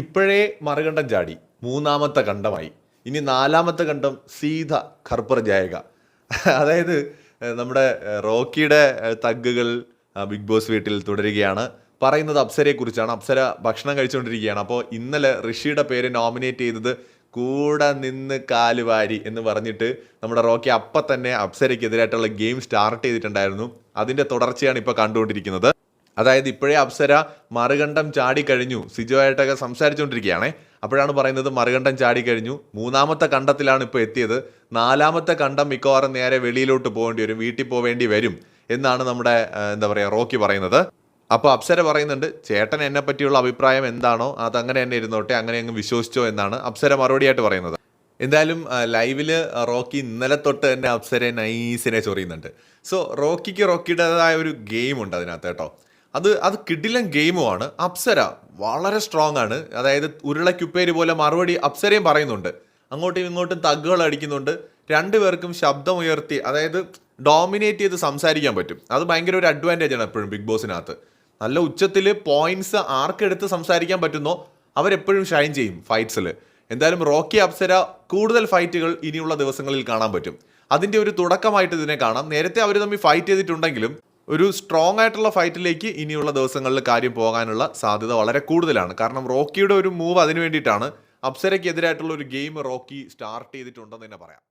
ഇപ്പോഴേ മറുകണ്ഠം ചാടി. മൂന്നാമത്തെ കണ്ടമായി ഇനി നാലാമത്തെ കണ്ടം സീത ഖർപ്പർ ജായക അതായത് നമ്മുടെ റോക്കിയുടെ തഗ്ഗുകൾ ബിഗ് ബോസ് വീട്ടിൽ തുടരുകയാണ്. പറയുന്നത് അപ്സരയെക്കുറിച്ചാണ്. അപ്സര ഭക്ഷണം കഴിച്ചുകൊണ്ടിരിക്കുകയാണ്. അപ്പോൾ ഇന്നലെ ഋഷിയുടെ പേര് നോമിനേറ്റ് ചെയ്തത് കൂടെ നിന്ന് കാലുവാരി എന്ന് പറഞ്ഞിട്ട് നമ്മുടെ റോക്കി അപ്പം തന്നെ അപ്സരയ്ക്കെതിരായിട്ടുള്ള ഗെയിം സ്റ്റാർട്ട് ചെയ്തിട്ടുണ്ടായിരുന്നു. അതിന്റെ തുടർച്ചയാണ് ഇപ്പോൾ കണ്ടുകൊണ്ടിരിക്കുന്നത്. അതായത് ഇപ്പോഴേ അപ്സര മറുകണ്ഠം ചാടിക്കഴിഞ്ഞു സിജുവായിട്ടൊക്കെ സംസാരിച്ചുകൊണ്ടിരിക്കുകയാണേ. അപ്പോഴാണ് പറയുന്നത് മറുകണ്ഠം ചാടിക്കഴിഞ്ഞു മൂന്നാമത്തെ കണ്ടത്തിലാണ് ഇപ്പോൾ എത്തിയത്. നാലാമത്തെ കണ്ടം മിക്കവാറും നേരെ വെളിയിലോട്ട് പോകേണ്ടി വരും വീട്ടിൽ പോവേണ്ടി വരും എന്നാണ് നമ്മുടെ എന്താ പറയുക റോക്കി പറയുന്നത്. അപ്പോൾ അപ്സര പറയുന്നുണ്ട് ചേട്ടൻ എന്നെ പറ്റിയുള്ള അഭിപ്രായം എന്താണോ അതങ്ങനെ തന്നെ ഇരുന്നോട്ടെ അങ്ങനെ അങ്ങ് വിശ്വസിച്ചോ എന്നാണ് അപ്സര മറുപടിയായിട്ട് പറയുന്നത്. എന്തായാലും ലൈവിൽ റോക്കി ഇന്നലെ തൊട്ട് തന്നെ അപ്സരെ നൈസിനെ ചൊറിയുന്നുണ്ട്. സോ റോക്കിക്ക് റോക്കിയുടേതായ ഒരു ഗെയിം ഉണ്ട് അതിനകത്ത് കേട്ടോ. അത് അത് കിടിലൻ ഗെയിമുമാണ്. അപ്സര വളരെ സ്ട്രോങ് ആണ്. അതായത് ഉരുളക്കുപ്പേര് പോലെ മറുപടി അപ്സരയും പറയുന്നുണ്ട്. അങ്ങോട്ടും ഇങ്ങോട്ടും തഗ്ഗുകൾ അടിക്കുന്നുണ്ട്. രണ്ടുപേർക്കും ശബ്ദം ഉയർത്തി അതായത് ഡോമിനേറ്റ് ചെയ്ത് സംസാരിക്കാൻ പറ്റും. അത് ഭയങ്കര ഒരു അഡ്വാന്റേജ് ആണ് എപ്പോഴും ബിഗ് ബോസിനകത്ത് നല്ല ഉച്ചത്തിൽ പോയിന്റ്സ് ആർക്കെടുത്ത് സംസാരിക്കാൻ പറ്റുന്നോ അവരെപ്പോഴും ഷൈൻ ചെയ്യും ഫൈറ്റ്സിൽ എന്തായാലും റോക്കി അപ്സര കൂടുതൽ ഫൈറ്റുകൾ ഇനിയുള്ള ദിവസങ്ങളിൽ കാണാൻ പറ്റും. അതിന്റെ ഒരു തുടക്കമായിട്ട് ഇതിനെ കാണാം. നേരത്തെ അവർ തമ്മിൽ ഫൈറ്റ് ചെയ്തിട്ടുണ്ടെങ്കിലും ഒരു സ്ട്രോങ് ആയിട്ടുള്ള ഫൈറ്റിലേക്ക് ഇനിയുള്ള ദിവസങ്ങളിൽ കാര്യം പോകാനുള്ള സാധ്യത വളരെ കൂടുതലാണ്. കാരണം റോക്കിയുടെ ഒരു മൂവ് അതിനു വേണ്ടിയിട്ടാണ്. അപ്സരയ്ക്കെതിരായിട്ടുള്ള ഒരു ഗെയിം റോക്കി സ്റ്റാർട്ട് ചെയ്തിട്ടുണ്ടെന്ന് തന്നെ പറയാം.